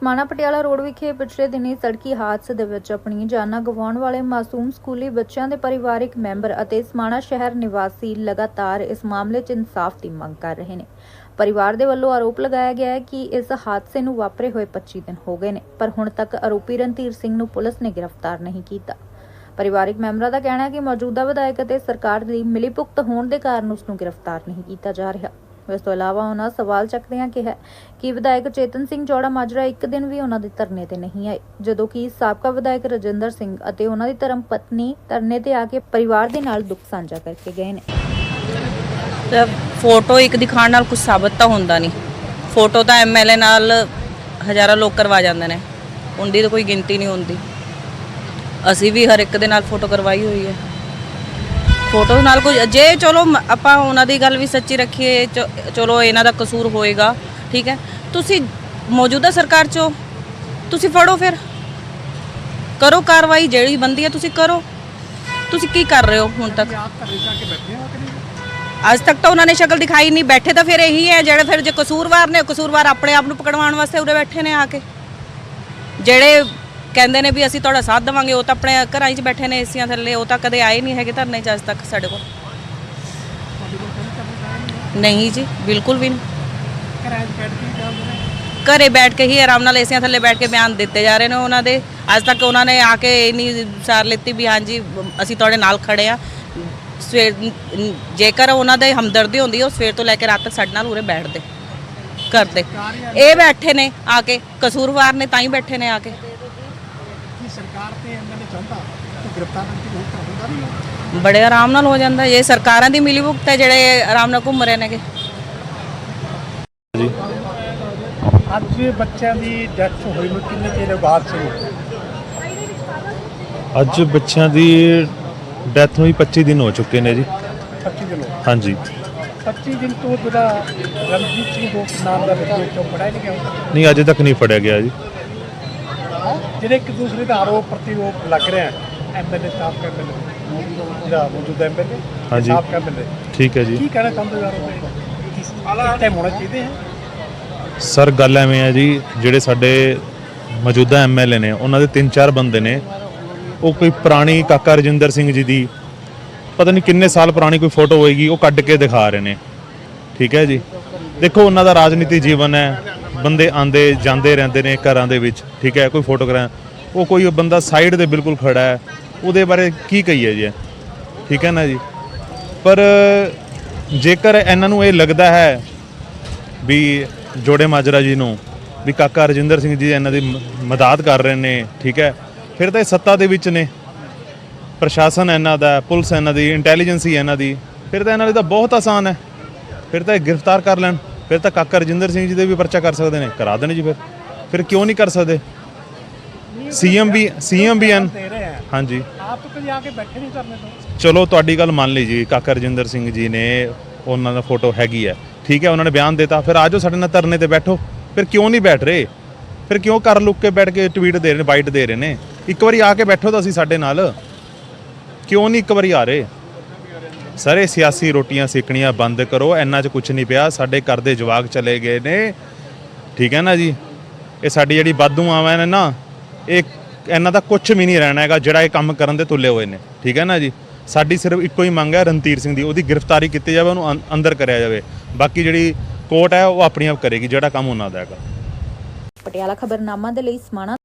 Samana Patiala road ਵਿਖੇ ਪਿਛਲੇ ਦਿਨੀ ਸੜਕੀ ਹਾਦਸੇ ਦੇ ਵਿੱਚ ਆਪਣੀ ਜਾਨਾਂ ਗਵਾਉਣ ਵਾਲੇ ਮਾਸੂਮ ਸਕੂਲੀ ਬੱਚਿਆਂ ਦੇ ਪਰਿਵਾਰਕ ਮੈਂਬਰ ਅਤੇ ਸਮਾਣਾ ਸ਼ਹਿਰ ਨਿਵਾਸੀ ਲਗਾਤਾਰ ਇਸ ਮਾਮਲੇ 'ਚ ਇਨਸਾਫ ਦੀ ਮੰਗ ਕਰ ਰਹੇ ਨੇ। ਪਰਿਵਾਰ ਦੇ ਵੱਲੋਂ ਆਰੋਪ ਲਗਾਇਆ ਗਿਆ ਹੈ ਕਿ ਇਸ ਹਾਦਸੇ ਨੂੰ ਵਾਪਰੇ ਹੋਏ 25 ਦਿਨ ਹੋ ਗਏ ਨੇ, ਪਰ ਹੁਣ ਤੱਕ ਆਰੋਪੀ ਰਣਧੀਰ ਸਿੰਘ ਨੂੰ ਪੁਲਿਸ ਨੇ ਗ੍ਰਿਫਤਾਰ ਨਹੀਂ ਕੀਤਾ। ਪਰਿਵਾਰਕ ਮੈਂਬਰਾਂ ਦਾ ਕਹਿਣਾ ਹੈ ਕਿ ਮੌਜੂਦਾ ਵਿਧਾਇਕ ਅਤੇ ਸਰਕਾਰ ਦੀ ਮਿਲੀਭੁਗਤ ਹੋਣ ਦੇ ਕਾਰਨ ਉਸ ਨੂੰ ਗ੍ਰਿਫਤਾਰ ਨਹੀਂ ਕੀਤਾ ਜਾ ਰਿਹਾ। ਇਸ ਤੋਂ ਇਲਾਵਾ ਉਹਨਾਂ ਸਵਾਲ ਚੱਕਦਿਆਂ ਕਿਹਾ ਕਿ ਵਿਧਾਇਕ ਚੇਤਨ ਸਿੰਘ ਜੋੜਾ ਮਾਜਰਾ ਇੱਕ ਦਿਨ ਵੀ ਉਹਨਾਂ ਦੇ ਧਰਨੇ ਤੇ ਨਹੀਂ ਆਏ, ਜਦੋਂ ਕਿ ਸਾਬਕਾ ਵਿਧਾਇਕ ਰਜਿੰਦਰ ਸਿੰਘ ਅਤੇ ਉਹਨਾਂ ਦੀ ਧਰਮ ਪਤਨੀ ਧਰਨੇ ਤੇ ਆ ਕੇ ਪਰਿਵਾਰ ਦੇ ਨਾਲ ਦੁੱਖ ਸਾਂਝਾ ਕਰਕੇ ਗਏ ਨੇ। ਤੇ ਫੋਟੋ ਇੱਕ ਦਿਖਾਉਣ ਨਾਲ ਕੁਝ ਸਾਬਤ ਤਾਂ ਹੁੰਦਾ ਨਹੀਂ। ਫੋਟੋ ਤਾਂ ਐਮਐਲਏ ਨਾਲ ਹਜ਼ਾਰਾਂ ਲੋਕ ਕਰਵਾ ਜਾਂਦੇ ਨੇ। ਉਹਦੀ ਤਾਂ ਕੋਈ ਗਿਣਤੀ ਨਹੀਂ ਹੁੰਦੀ। ਅਸੀਂ ਵੀ ਹਰ ਇੱਕ ਦੇ ਨਾਲ ਫੋਟੋ ਕਰਵਾਈ ਹੋਈ ਹੈ। ਫੋਟੋ ਨਾਲ ਕੁਝ ਜੇ ਚਲੋ ਮ- ਆਪਾਂ ਉਹਨਾਂ ਦੀ ਗੱਲ ਵੀ ਸੱਚੀ ਰੱਖੀਏ ਚ- ਚਲੋ ਇਹਨਾਂ ਦਾ ਕਸੂਰ ਹੋਏਗਾ ਠੀਕ ਹੈ। ਤੁਸੀਂ ਮੌਜੂਦਾ ਸਰਕਾਰ ਚੋਂ ਤੁਸੀਂ ਫੜੋ ਫਿਰ। ਕਰੋ ਕਾਰਵਾਈ ਜਿਹੜੀ ਬੰਦੀ ਹੈ ਤੁਸੀਂ ਕਰੋ। ਤੁਸੀਂ ਕੀ ਕਰ ਰਹੇ ਹੋ ਹੁਣ ਤੱਕ? ਅੱਜ ਤੱਕ ਤਾਂ ਉਹਨਾਂ ਨੇ ਸ਼ਕਲ ਦਿਖਾਈ ਨਹੀਂ। ਬੈਠੇ ਤਾਂ ਫਿਰ ਇਹੀ ਹੈ ਜਿਹੜੇ ਫਿਰ ਜੇ ਕਸੂਰਵਾਰ ਨੇ ਕਸੂਰਵਾਰ ਆਪਣੇ ਆਪ ਨੂੰ ਪਕੜਵਾਉਣ ਵਾਸਤੇ ਉਰੇ ਬੈਠੇ ਨੇ ਆ ਕੇ। ਜਿਹੜੇ ਕਹਿੰਦੇ ਨੇ ਵੀ ਅਸੀਂ ਤੁਹਾਡਾ ਸਾਥ ਦੇਵਾਂਗੇ, ਉਹ ਤਾਂ ਆਪਣੇ ਘਰਾਂ 'ਚ ਬੈਠੇ ਨੇ, ਏਸੀਆਂ ਥੱਲੇ, ਉਹ ਤਾਂ ਕਦੇ ਆਏ ਨਹੀਂ ਹੈਗੇ ਧਰਨੇ 'ਚ ਅੱਜ ਤੱਕ ਸਾਡੇ ਕੋਲ। ਨਹੀਂ ਜੀ, ਬਿਲਕੁਲ ਵੀ ਨਹੀਂ। ਘਰੇ ਬੈਠ ਕੇ ਹੀ ਆਰਾਮ ਨਾਲ ਏਸੀਆਂ ਥੱਲੇ ਬੈਠ ਕੇ ਬਿਆਨ ਦਿੱਤੇ ਜਾ ਰਹੇ ਨੇ ਉਹਨਾਂ ਦੇ। ਅੱਜ ਤੱਕ ਉਹਨਾਂ ਨੇ ਆ ਕੇ ਇੰਨੀ ਸਾਰ ਲਿੱਤੀ ਵੀ ਹਾਂਜੀ, ਅਸੀਂ ਤੁਹਾਡੇ ਨਾਲ ਖੜੇ ਆ। ਸਵੇਰ, ਜੇਕਰ ਉਹਨਾਂ ਦੇ ਹਮਦਰਦੀ ਹੁੰਦੀ, ਉਹ ਸਵੇਰ ਤੋਂ ਲੈ ਕੇ ਰਾਤ ਤੱਕ ਸਾਡੇ ਨਾਲ ਉਰੇ ਬੈਠਦੇ, ਕਰਦੇ। ਇਹ ਬੈਠੇ ਨੇ ਆ ਕੇ, ਕਸੂਰਵਾਰ ਨੇ ਤਾਂ ਹੀ ਬੈਠੇ ਨੇ ਆ ਕੇ। ਸਰਕਾਰ ਤੇ ਐਮਐਲਏ ਚਾਹੁੰਦਾ ਕਿ ਗ੍ਰਿਫਤਾਰ ਅੰਤਿਮ ਹੋ ਤਾਂ ਹੁੰਦਾ ਨਹੀਂ ਉਹ। ਬੜੇ ਆਰਾਮ ਨਾਲ ਹੋ ਜਾਂਦਾ। ਇਹ ਸਰਕਾਰਾਂ ਦੀ ਮਿਲੀ ਭੁਗਤ ਹੈ ਜਿਹੜੇ ਆਰਾਮ ਨਾਲ ਘੁੰਮ ਰਹੇ ਨੇਗੇ। ਅੱਜ ਬੱਚਿਆਂ ਦੀ ਡੈਥ ਹੋਈ ਨੂੰ ਕਿੰਨੇ ਚਿਰ ਬਾਅਦ ਸੀ? ਅੱਜ ਬੱਚਿਆਂ ਦੀ ਡੈਥ ਹੋਈ 25 ਦਿਨ ਹੋ ਚੁੱਕੇ ਨੇ ਜੀ। 25 ਦਿਨ ਹੋ ਹਾਂਜੀ। 25 ਦਿਨ ਤੋਂ ਜਿਹੜਾ ਰਣਜੀਤ ਸਿੰਘ ਗੋਪ ਨਾਮ ਦਾ ਵਿਅਕਤੀ ਚੋਂ ਪੜਾਇਆ ਨਹੀਂ ਗਿਆ ਨਹੀਂ ਅਜੇ ਤੱਕ ਨਹੀਂ ਫੜਿਆ ਗਿਆ ਜੀ। ਜਿਹੜੇ ਇੱਕ ਦੂਸਰੇ ਦਾ ਆਰੋਪ ਪ੍ਰਤੀਰੋਪ ਲੱਗ ਰਿਹਾ ਹੈ ਐਮਐਲਏ ਸਾਹਿਬ ਐਮਐਲਏ ਜਿਹੜਾ ਮੌਜੂਦਾ ਐਮਐਲਏ ਹਾਂਜੀ। ਸਾਹਿਬ ਐਮਐਲਏ ਠੀਕ ਹੈ ਜੀ। ਕੀ ਕਹਿਣਾ ਚਾਹੁੰਦੇ ਹੋ ਯਾਰ ਉਹ ਕਿਸ ਟਾਈਮ ਹੋਣਾ ਚਾਹੀਦੇ ਹੈ ਸਰ ਗੱਲ ਐਵੇਂ ਹੈ ਜੀ ਜਿਹੜੇ ਸਾਡੇ ਮੌਜੂਦਾ ਐਮਐਲਏ ਨੇ ਉਹਨਾਂ ਦੇ ਤਿੰਨ ਚਾਰ ਬੰਦੇ ਨੇ। ਉਹ ਕੋਈ ਪੁਰਾਣੀ ਕਾਕਾ ਰਜਿੰਦਰ ਸਿੰਘ ਜੀ ਦੀ ਪਤਾ ਨਹੀਂ ਕਿੰਨੇ ਸਾਲ ਪੁਰਾਣੀ ਕੋਈ ਫੋਟੋ ਹੋਏਗੀ ਉਹ ਕੱਢ ਕੇ ਦਿਖਾ ਰਹੇ ਨੇ। ਠੀਕ ਹੈ ਜੀ। ਦੇਖੋ ਉਹਨਾਂ ਦਾ ਰਾਜਨੀਤੀ ਜੀਵਨ ਹੈ। ਬੰਦੇ ਆਂਦੇ ਜਾਂਦੇ ਰਹਿੰਦੇ ਨੇ ਘਰਾਂ ਦੇ ਵਿੱਚ, ਠੀਕ ਹੈ, ਕੋਈ ਫੋਟੋ ਉਹ ਕੋਈ ਬੰਦਾ ਸਾਈਡ ਦੇ ਬਿਲਕੁਲ ਖੜਾ ਹੈ, ਉਹਦੇ ਬਾਰੇ ਕੀ ਕਹੀਏ ਜੀ? ਠੀਕ ਹੈ ਨਾ ਜੀ? ਪਰ ਜੇਕਰ ਇਹਨਾਂ ਨੂੰ ਇਹ ਲੱਗਦਾ ਹੈ ਵੀ ਜੋੜੇ ਮਾਜਰਾ ਜੀ ਨੂੰ, ਵੀ ਕਾਕਾ ਰਜਿੰਦਰ ਸਿੰਘ ਜੀ ਇਹਨਾਂ ਦੀ ਮ- ਮਦਦ ਕਰ ਰਹੇ ਨੇ, ਠੀਕ ਹੈ, ਫਿਰ ਤਾਂ ਇਹ ਸੱਤਾ ਦੇ ਵਿੱਚ ਨੇ। ਪ੍ਰਸ਼ਾਸਨ ਇਹਨਾਂ ਦਾ, ਪੁਲਿਸ ਇਹਨਾਂ ਦੀ ਇੰਟੈਲੀਜੈਂਸੀ ਇਹਨਾਂ ਦੀ। ਫਿਰ ਤਾਂ ਇਹਨਾਂ ਲਈ ਤਾਂ ਬਹੁਤ ਆਸਾਨ ਹੈ। ਫਿਰ ਤਾਂ ਇਹ ਗ੍ਰਿਫਤਾਰ ਕਰ ਲੈਣ। ਫਿਰ ਤਾਂ ਕਾਕਾ ਰਜਿੰਦਰ ਸਿੰਘ ਜੀ ਦੇ ਵੀ ਪਰਚਾ ਕਰ ਸਕਦੇ ਨੇ ਕਰਾ ਦੇਣ ਜੀ ਫਿਰ। ਫਿਰ ਕਿਉਂ ਨਹੀਂ ਕਰ ਸਕਦੇ? ਸੀਐਮ ਵੀ ਸੀਐਮ ਵੀ ਹਨ ਹਾਂਜੀ। ਆਪ ਕਦੇ ਆ ਕੇ ਬੈਠੇ ਨਹੀਂ ਕਰਨੇ ਤੋਂ? ਚਲੋ ਤੁਹਾਡੀ ਗੱਲ ਮੰਨ ਲਈ ਜੀ ਕਾਕਾ ਰਜਿੰਦਰ ਸਿੰਘ ਜੀ ਨੇ ਉਹਨਾਂ ਦਾ ਫੋਟੋ ਹੈਗੀ ਹੈ। ਠੀਕ ਹੈ ਉਹਨਾਂ ਨੇ ਬਿਆਨ ਦਿੱਤਾ ਫਿਰ ਆਜੋ ਸਾਡੇ ਨਾਲ ਧਰਨੇ ਤੇ ਬੈਠੋ। ਫਿਰ ਕਿਉਂ ਨਹੀਂ ਬੈਠ ਰਹੇ? ਫਿਰ ਕਿਉਂ ਕਰ ਲੁੱਕ ਕੇ ਬੈਠ ਕੇ ਟਵੀਟ ਦੇ ਰਹੇ ਨੇ ਬਾਈਟ ਦੇ ਰਹੇ ਨੇ? ਇੱਕ ਵਾਰੀ ਆ ਕੇ ਬੈਠੋ ਤਾਂ ਅਸੀਂ ਸਾਡੇ ਨਾਲ। ਕਿਉਂ ਨਹੀਂ ਇੱਕ ਵਾਰੀ ਆ ਰਹੇ? ਸਾਰੇ ਸਿਆਸੀ ਰੋਟੀਆਂ ਸੇਕਣੀਆਂ ਬੰਦ ਕਰੋ, ਇੰਨਾ ਚ ਕੁਝ ਨਹੀਂ ਪਿਆ, ਸਾਡੇ ਘਰ ਦੇ ਜਵਾਕ ਚਲੇ ਗਏ ਨੇ। ਠੀਕ ਹੈ ਨਾ ਜੀ? ਇਹ ਸਾਡੀ ਜਿਹੜੀ ਬਾਦੂ ਆਵਾਂ ਨੇ ਨਾ, ਇਹ ਇਹਨਾਂ ਦਾ ਕੁਝ ਵੀ ਨਹੀਂ ਰਹਿਣਾ ਹੈਗਾ, ਜਿਹੜਾ ਇਹ ਕੰਮ ਕਰਨ ਦੇ ਤੁਲੇ ਹੋਏ ਨੇ। ਠੀਕ ਹੈ ਨਾ ਜੀ? ਸਾਡੀ ਸਿਰਫ ਇੱਕੋ ਹੀ ਮੰਗ ਹੈ ਰਣਧੀਰ ਸਿੰਘ ਦੀ, ਉਹਦੀ ਗ੍ਰਿਫਤਾਰੀ ਕੀਤੀ ਜਾਵੇ, ਉਹਨੂੰ ਅੰ- ਅੰਦਰ ਕਰਿਆ ਜਾਵੇ। ਬਾਕੀ ਜਿਹੜੀ ਕੋਰਟ ਹੈ, ਉਹ ਆਪਣੀ ਆਪ ਕਰੇਗੀ, ਜਿਹੜਾ ਕੰਮ ਉਹਨਾਂ ਦਾ ਹੈਗਾ। ਪਟਿਆਲਾ ਖਬਰਨਾਮਾ ਦੇ ਲਈ ਸਮਾਣਾ